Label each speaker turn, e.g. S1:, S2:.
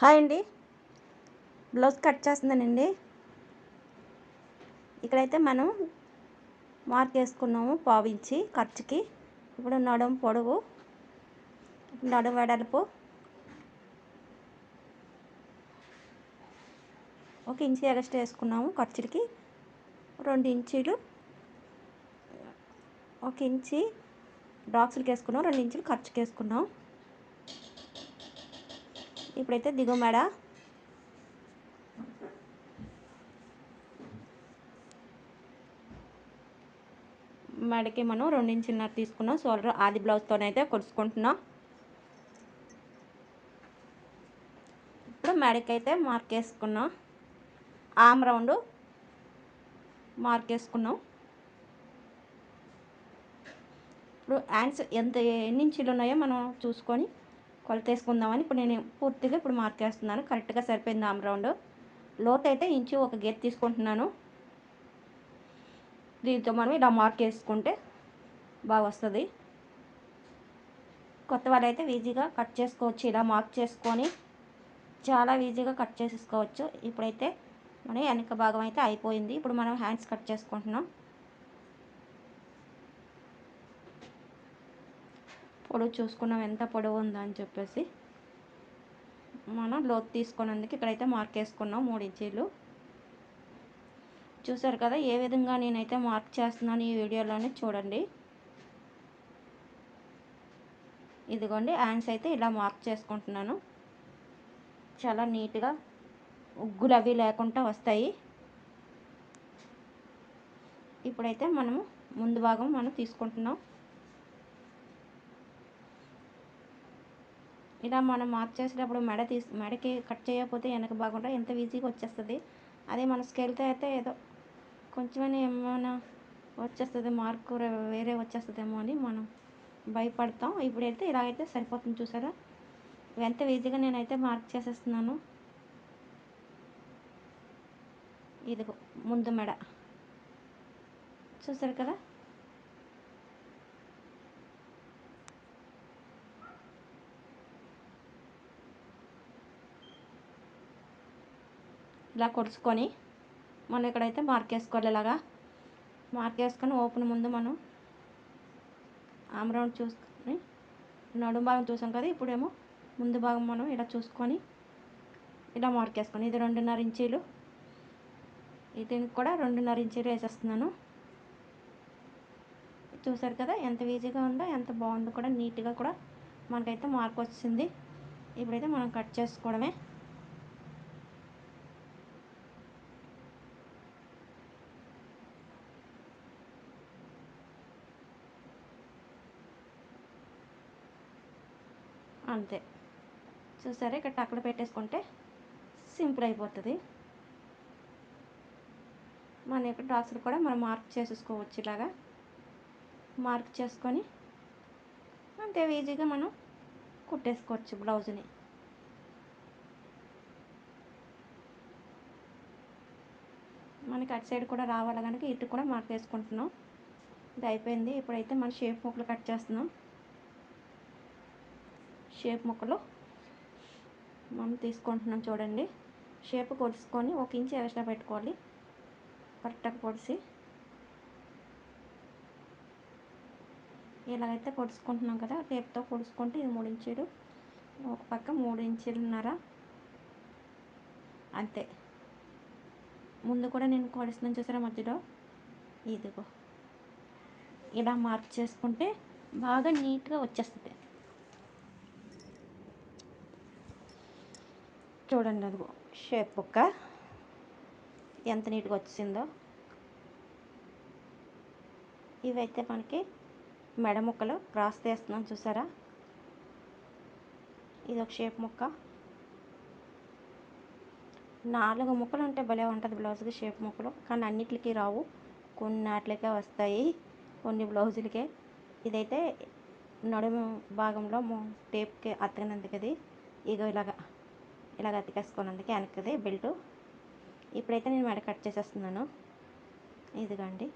S1: Hi అండి. Blouse cut చేస్తుందనండి ఇక్కడైతే మనం మార్క్ వేసుకున్నాము పావించి ఖర్చుకి. ఇప్పుడు నడుము పొడవు నడుము వెడల్పు ఒక ఇంచు ఎగస్ట్రా వేసుకున్నాము ఖర్చులకి. రెండు ఇంచీలు ఒక ఇంచి డాక్స్లకి వేసుకున్నాం రెండు ఇంచులు ఖర్చుకి వేసుకున్నాం ఇప్పుడైతే దిగువ మెడ. మెడకి మనం రెండు ఇంచున్నర తీసుకున్నాం. షోల్డర్ ఆది బ్లౌజ్తోనైతే కొలుసుకుంటున్నాం. ఇప్పుడు మెడకి అయితే మార్క్ వేసుకున్నాం. ఆమ్ రౌండ్ మార్క్ వేసుకున్నాం. ఇప్పుడు హ్యాండ్స్ ఎంత ఎన్ని ఇంచులు ఉన్నాయో మనం చూసుకొని కొలత వేసుకుందామని ఇప్పుడు నేను పూర్తిగా ఇప్పుడు మార్కేస్తున్నాను. కరెక్ట్గా సరిపోయింది ఆమ్ రౌండ్? లోత్ అయితే ఇంచు ఒక గేట్ తీసుకుంటున్నాను. దీంతో మనం ఇలా మార్క్ వేసుకుంటే బాగా వస్తుంది. కొత్త వాళ్ళైతే ఈజీగా కట్ చేసుకోవచ్చు. ఇలా మార్క్ చేసుకొని చాలా ఈజీగా కట్ చేసేసుకోవచ్చు. ఇప్పుడైతే మన వెనక భాగం అయితే అయిపోయింది. ఇప్పుడు మనం హ్యాండ్స్ కట్ చేసుకుంటున్నాం. పొడవు చూసుకున్నాం ఎంత పొడవు ఉందా అని చెప్పేసి. మనం లోతు తీసుకున్నందుకు ఇక్కడైతే మార్క్ వేసుకున్నాం మూడు ఇంచీలు. చూసారు కదా ఏ విధంగా నేనైతే మార్క్ చేస్తున్నాను ఈ వీడియోలోనే చూడండి. ఇదిగోండి హ్యాండ్స్ అయితే ఇలా మార్క్ చేసుకుంటున్నాను. చాలా నీట్గా ఉగ్గులు అవి లేకుండా వస్తాయి. ఇప్పుడైతే మనము ముందు భాగం మనం తీసుకుంటున్నాం. ఇలా మనం మార్క్ చేసేటప్పుడు మెడ తీసి మెడకి కట్ చేయకపోతే వెనక బాగుండదు ఎంత ఈజీగా వచ్చేస్తుంది? అదే మన స్కేల్తో అయితే ఏదో కొంచెమైనా ఏమైనా వచ్చేస్తుంది మార్కు వేరే వచ్చేస్తుందేమో అని మనం భయపడతాం. ఇప్పుడైతే ఇలాగైతే సరిపోతుంది చూసారా? ఎంత ఈజీగా నేనైతే మార్క్ చేసేస్తున్నాను? ఇదిగో ముందు మెడ. చూసారు కదా? ఇలా కొడుచుకొని మనం ఇక్కడైతే మార్క్ వేసుకోవాలి ఇలాగా మార్క్ వేసుకొని ఓపెన్ ముందు మనం ఆమ్రౌండ్ చూసుకొని నడుము భాగం చూసాం కదా ఇప్పుడేమో ముందు భాగం మనం ఇలా చూసుకొని ఇలా మార్క్ వేసుకొని ఇది రెండున్నర ఇంచీలు. దీనికి కూడా రెండున్నర ఇంచీలు వేసేస్తున్నాను. చూసారు కదా ఎంత ఈజీగా ఉందో ఎంత బాగుందో కూడా నీట్గా కూడా మనకైతే మార్క్ వచ్చింది. ఇప్పుడైతే మనం కట్ చేసుకోవడమే. అంతే. చూసారా ఇక్కడ అక్కడ పెట్టేసుకుంటే సింపుల్ అయిపోతుంది. మన యొక్క డాక్స్లు కూడా మనం మార్క్ చేసేసుకోవచ్చు ఇలాగా. మార్క్ చేసుకొని అంతే ఈజీగా మనం కుట్టేసుకోవచ్చు బ్లౌజ్ని. మనకి అటు సైడ్ కూడా రావాలి కనుక ఇటు కూడా మార్క్ వేసుకుంటున్నాం ఇది అయిపోయింది. ఇప్పుడైతే మన షేప్ ముక్కలు కట్ చేస్తున్నాం. షేప్ ముక్కలు మనం తీసుకుంటున్నాం చూడండి. షేప్ కొలుసుకొని ఒక ఇంచు ఎక్స్ట్రా పెట్టుకోవాలి. కరెక్ట్గా పొడిసి ఇలాగైతే పొడుచుకుంటున్నాం కదా టేప్తో పొడుచుకుంటే ఇది మూడు ఇంచీలు. ఒక పక్క మూడు ఇంచీలున్నర. అంతే. ముందు కూడా నేను కొడుస్తున్నాను చూసారా మధ్యలో? ఇదిగో. ఇలా మార్క్ చేసుకుంటే బాగా నీట్గా వచ్చేస్తుంది. చూడండి అది షేప్ బుక్క. ఎంత నీట్గా వచ్చిందో. ఇవైతే మనకి మెడ ముక్కలు క్రాస్ తీస్తున్నాం చూసారా? ఇది ఒక షేప్ ముక్క. నాలుగు ముక్కలు ఉంటే భలే ఉంటుంది బ్లౌజ్కి షేప్ ముక్కలు కానీ అన్నిటికీ రావు. కొన్ని వస్తాయి కొన్ని బ్లౌజులకే. ఇదైతే నడుము భాగంలో టేప్కి అతకనందుకు అది ఇగో ఇలాగా. ఇలాగ అతికేసుకున్నందుకే వెనకది బెల్టు. ఇప్పుడైతే నేను మెడ కట్ చేసేస్తున్నాను. ఇదిగోండి.